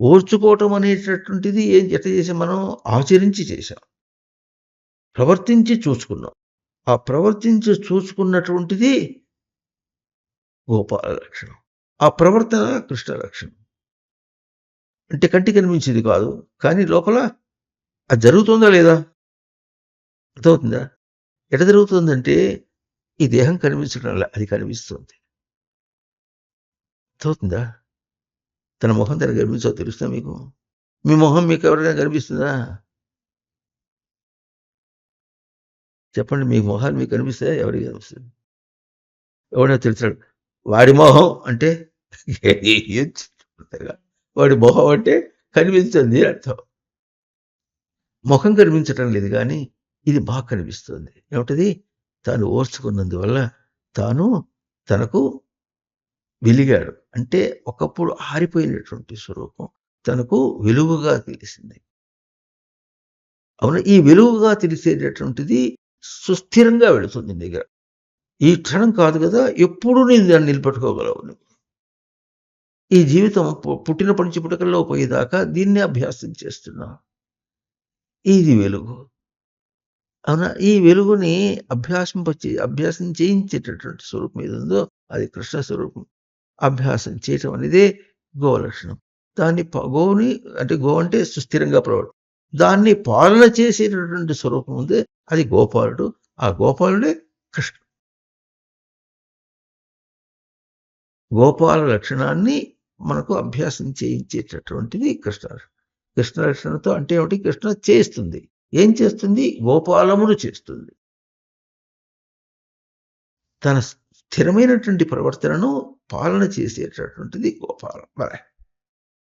ఓర్చుకోవటం అనేటటువంటిది ఏం ఎట్ట చేసాం మనం? ఆచరించి చేశాం. ప్రవర్తించి చూసుకున్నాం. ఆ ప్రవర్తించి చూసుకున్నటువంటిది గోపాల లక్షణం. ఆ ప్రవర్తన కృష్ణ లక్షణం. అంటే కంటికి కనిపించేది కాదు కానీ లోపల అది జరుగుతుందా లేదా? అర్థమవుతుందా? ఎట జరుగుతుందంటే ఈ దేహం కనిపించడం అది కనిపిస్తుంది. అర్థమవుతుందా? తన మొహం తనకు కనిపించో తెలుస్తా మీకు? మీ మొహం మీకు ఎవరికైనా కనిపిస్తుందా? చెప్పండి మీ మొహాలు మీకు కనిపిస్తాయా? ఎవరికి కనిపిస్తుంది ఎవడో తెలుసాడు? వాడి మొహం అంటే వాడి మొహం అంటే కనిపించింది అర్థం. ముఖం కనిపించటం లేదు కానీ ఇది బాగా కనిపిస్తుంది. ఏమిటది? తాను ఓర్చుకున్నందువల్ల తాను తనకు వెలిగాడు. అంటే ఒకప్పుడు ఆరిపోయినటువంటి స్వరూపం తనకు వెలుగుగా తెలిసింది. అవును? ఈ వెలుగుగా తెలిసేటటువంటిది సుస్థిరంగా వెళుతుంది నీ దగ్గర. ఈ క్షణం కాదు కదా ఎప్పుడు నేను దాన్ని నిలబెట్టుకోగలవు ఈ జీవితం పుట్టినప్పటి నుంచి పుట్టకల్లో పోయేదాకా దీన్ని అభ్యాసం చేస్తున్నా. ఇది వెలుగు. అవునా? ఈ వెలుగుని అభ్యాసింపచే అభ్యాసం చేయించేటటువంటి స్వరూపం ఏది ఉందో అది కృష్ణ స్వరూపం. అభ్యాసం చేయటం అనేది గో లక్షణం. దాన్ని గోని అంటే గో అంటే సుస్థిరంగా ప్రవర్తి దాన్ని పాలన చేసేటటువంటి స్వరూపం ఉంది అది గోపాలుడు. ఆ గోపాలుడే కృష్ణ గోపాల లక్షణాన్ని మనకు అభ్యాసం చేయించేటటువంటిది కృష్ణ కృష్ణ లక్షణంతో అంటే ఏమిటి? కృష్ణ చేస్తుంది ఏం చేస్తుంది? గోపాలమును చేస్తుంది. తన స్థిరమైనటువంటి ప్రవర్తనను పాలన చేసేటటువంటిది గోపాలం మరి